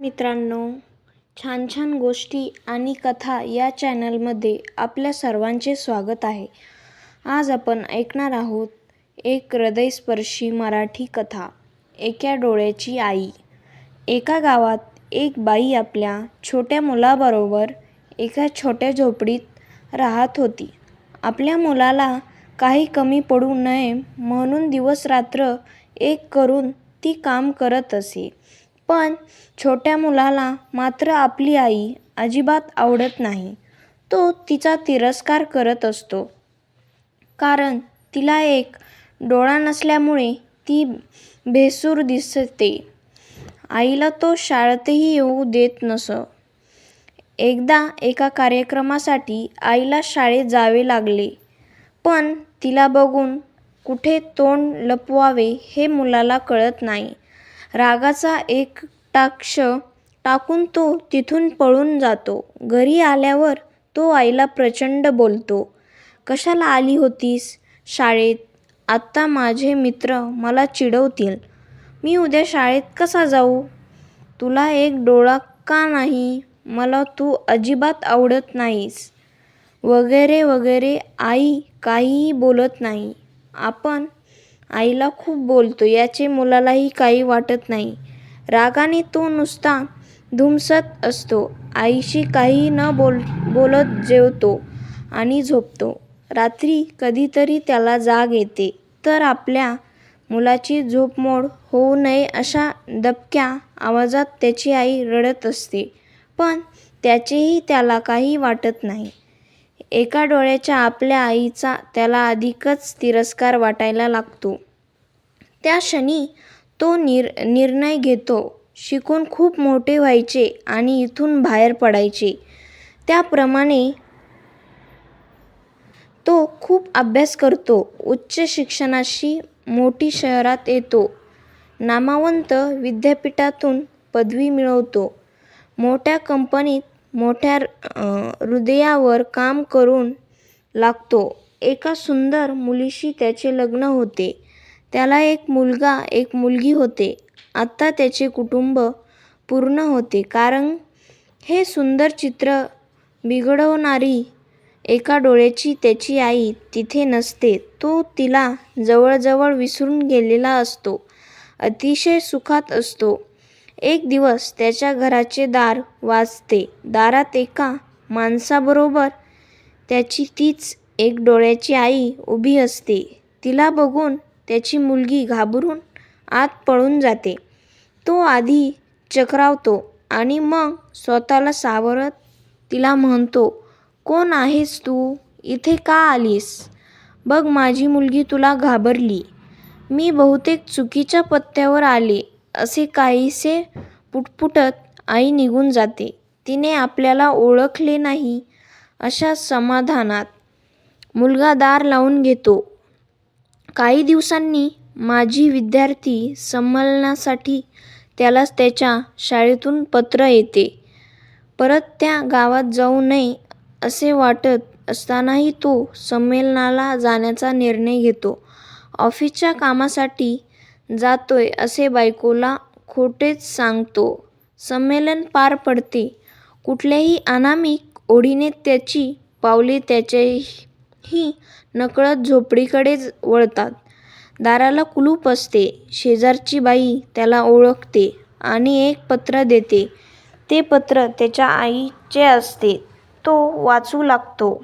मित्रांनो छान छान गोष्टी आणि कथा या चॅनलमध्ये आपल्या सर्वांचे स्वागत आहे. आज आपण ऐकणार आहोत एक हृदयस्पर्शी मराठी कथा एका डोळ्याची आई. एका गावात एक बाई आपल्या छोट्या मुलाबरोबर एका छोट्या झोपडीत राहत होती. आपल्या मुलाला काही कमी पडू नये म्हणून दिवसरात्र एक करून ती काम करत असे. पण छोट्या मुलाला मात्र आपली आई अजिबात आवडत नाही. तो तिचा तिरस्कार करत असतो. कारण तिला एक डोळा नसल्यामुळे ती भेसूर दिसते. आईला तो शाळेतही येऊ देत नसो. एकदा एका कार्यक्रमासाठी आईला शाळेत जावे लागले. पण तिला बघून कुठे तोंड लपवावे हे मुलाला कळत नाही. रागाचा एक टाक्ष टाकून तो तिथून पळून जातो. घरी आल्यावर तो आईला प्रचंड बोलतो. कशाला आली होतीस? शाळेत? आत्ता माझे मित्र मला चिडवतील. मी उद्या शाळेत कसा जाऊ? तुला एक डोळा का नाही? मला तू अजिबात आवडत नाहीस. वगैरे वगैरे आई काहीही बोलत नाही. आपण आईला खूप बोलतो याचे मुलालाही काही वाटत नाही. रागाने तो नुसता धुमसत असतो. आईशी काही न बोल बोलत जेवतो आणि झोपतो. रात्री कधीतरी त्याला जाग येते. तर आपल्या मुलाची झोपमोड होऊ नये अशा दबक्या आवाजात त्याची आई रडत असते. पण त्याचेही त्याला काही वाटत नाही. एका डोळ्याच्या आपल्या आईचा त्याला अधिकच तिरस्कार वाटायला लागतो. त्या क्षणी तो निर निर्णय घेतो. शिकून खूप मोठे व्हायचे आणि इथून बाहेर पडायचे. त्याप्रमाणे तो खूप अभ्यास करतो. उच्च शिक्षणाशी मोठी शहरात येतो. नामावंत विद्यापीठातून पदवी मिळवतो. मोठ्या कंपनीत मोठ्या हृदयावर काम करून लागतो. एका सुंदर मुलीशी त्याचे लग्न होते. त्याला एक मुलगा एक मुलगी होते. आता त्याचे कुटुंब पूर्ण होते. कारण हे सुंदर चित्र बिघडवणारी एका डोळ्याची त्याची आई तिथे नसते. तो तिला जवळजवळ विसरून गेलेला असतो. अतिशय सुखात असतो. एक दिवस त्याच्या घराचे दार वाजते. दारात एका माणसाबरोबर त्याची तीच एक डोळ्याची आई उभी असते. तिला बघून त्याची मुलगी घाबरून आत पळून जाते. तो आधी चक्रावतो आणि मग स्वतःला सावरत तिला म्हणतो कोण आहेस तू? इथे का आलीस? बघ माझी मुलगी तुला घाबरली. मी बहुतेक चुकीच्या पत्त्यावर आले. असे काहीसे पुटपुटत आई निघून जाते. तिने आपल्याला ओळखले नाही अशा समाधानात मुलगा दार लावून घेतो. काही दिवसांनी माजी विद्यार्थी संमेलनासाठी त्याला त्याच्या शाळेतून पत्र येते. परत त्या गावात जाऊ नये असे वाटत असतानाही तो संमेलनाला जाण्याचा निर्णय घेतो. ऑफिसच्या कामासाठी जातोय असे बायकोला खोटेच सांगतो. संमेलन पार पडते. कुठल्याही अनामिक ओढीने त्याची पावले त्याच्याही नकळत झोपडीकडेच वळतात. दाराला कुलूप असते. शेजारची बाई त्याला ओळखते आणि एक पत्र देते. ते पत्र त्याच्या आईचे असते. तो वाचू लागतो.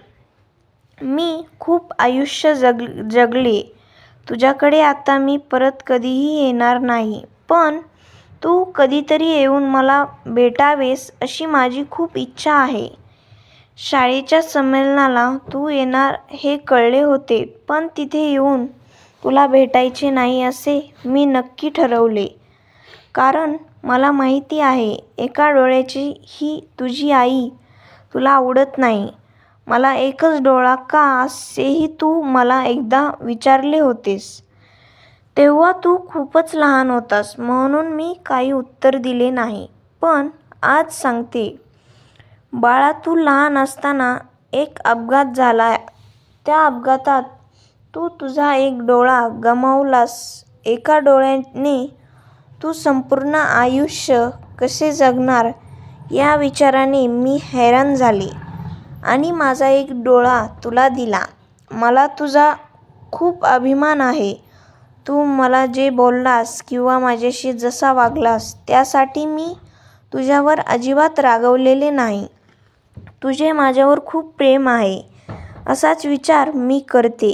मी खूप आयुष्य जग जगले. तुझ्याकडे आता मी परत कधीही येणार नाही. पण तू कधीतरी येऊन मला भेटावेस अशी माझी खूप इच्छा आहे. शाळेच्या संमेलनाला तू येणार हे कळले होते पण तिथे येऊन तुला भेटायचे नाही असे मी नक्की ठरवले. कारण मला माहिती आहे एका डोळ्याची ही तुझी आई तुला आवडत नाही. मला एकच डोळा का असेही तू मला एकदा विचारले होतेस. तेव्हा तू खूपच लहान होतास म्हणून मी काही उत्तर दिले नाही. पण आज सांगते. बाळा तू लहान असताना एक अपघात झाला. त्या अपघातात तू तुझा एक डोळा गमावलास. एका डोळ्याने तू संपूर्ण आयुष्य कसे जगणार या विचाराने मी हैराण झाले. आणि माझा एक डोळा तुला दिला. मला तुझा खूप अभिमान आहे. तू मला जे बोललास किंवा माझ्याशी जसा वागलास त्यासाठी मी तुझ्यावर अजिबात रागावलेले नाही. तुझे माझ्यावर खूप प्रेम आहे असाच विचार मी करते.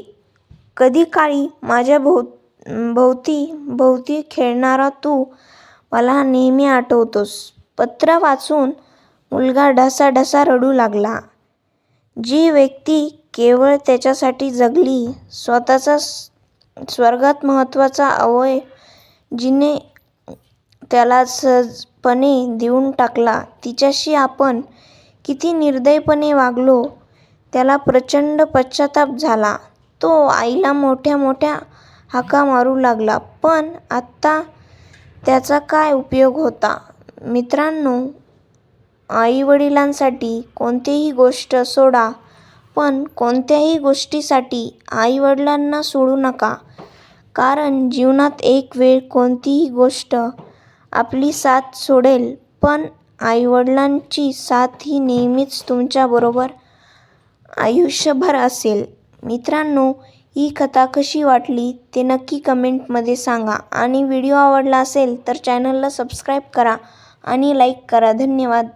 कधी काळी माझ्या भोवती भोवती खेळणारा तू मला नेहमी आठवतोस. पत्र वाचून मुलगा ढसाढसा रडू लागला. जी व्यक्ती केवळ त्याच्यासाठी जगली, स्वतःचा सर्वात महत्त्वाचा अवयव जिने त्याला सहजपणे देऊन टाकला तिच्याशी आपण किती निर्दयपणे वागलो त्याला प्रचंड पश्चाताप झाला. तो आईला मोठ्या मोठ्या हाका मारू लागला. पण आत्ता त्याचा काय उपयोग होता? मित्रांनो, आईवडिलांसाठी कोणतीही गोष्ट सोडा पण कोणत्याही गोष्टीसाठी आईवडिलांना सोडू नका. कारण जीवनात एक वेळ कोणतीही गोष्ट आपली साथ सोडेल पण आईवडिलांची साथ ही नेहमीच तुमच्याबरोबर आयुष्यभर असेल. मित्रांनो, ही कथा कशी वाटली ते नक्की कमेंटमध्ये सांगा आणि व्हिडिओ आवडला असेल तर चॅनलला सबस्क्राईब करा आणि लाईक करा. धन्यवाद.